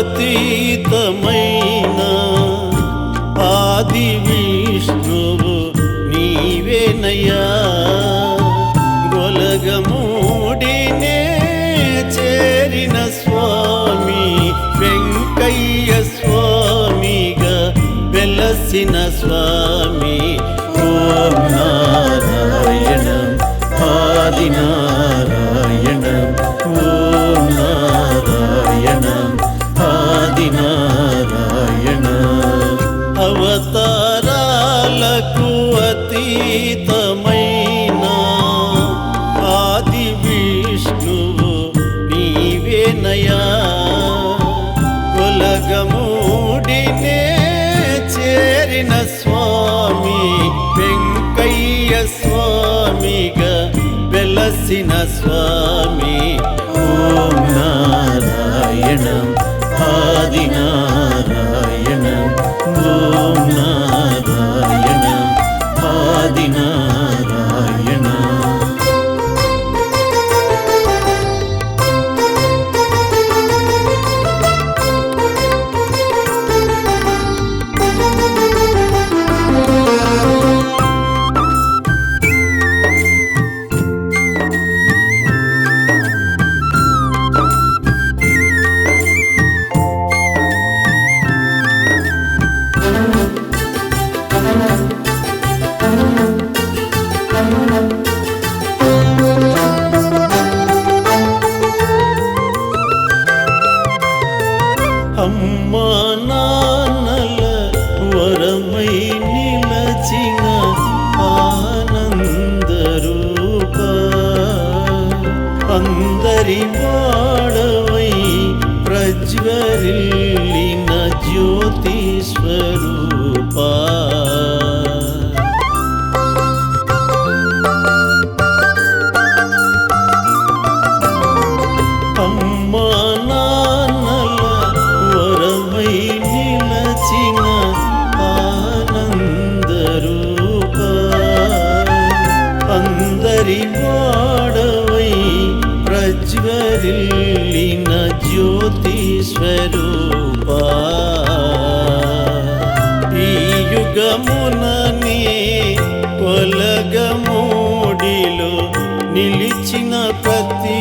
అతీతమైన ఆది విష్ణువు నీవేనయ్యా. గొలగమూడినే చేరిన స్వామి వెంకయ్య స్వామిగా వెలసిన స్వామి వెలసిన స్వామి ఓం నారాయణం ఆదినా அம்மா நான் நல்ல வரமை ఇచ్చిన ప్రతి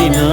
দিনা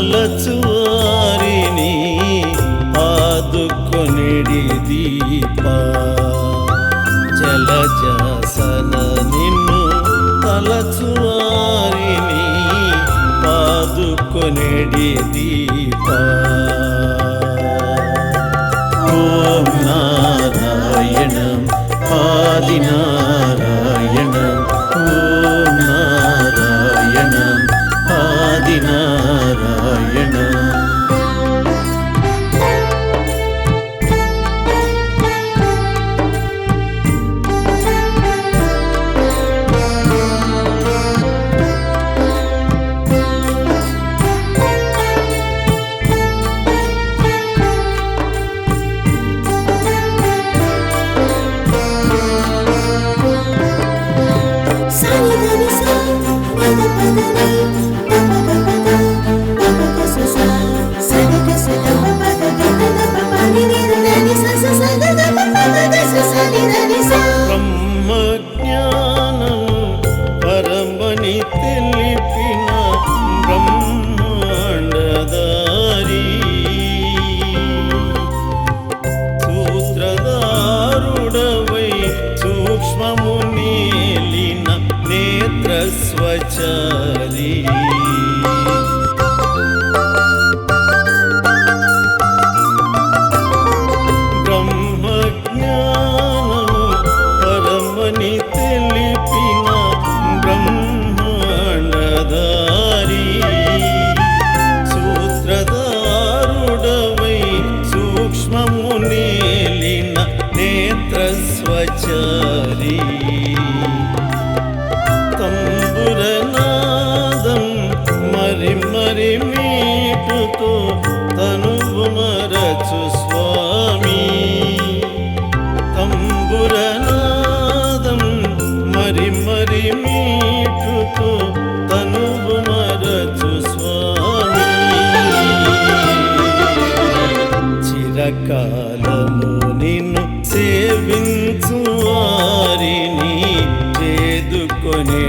అలచు వారిని ఆదుకొనిడిది జలజాసన నిన్ను అలచు వారిని ఆదుకొనిడిది ఓం నారాయణం ఆదినా కాలము నిన్ను సేవించు వారిని చేదుకొనే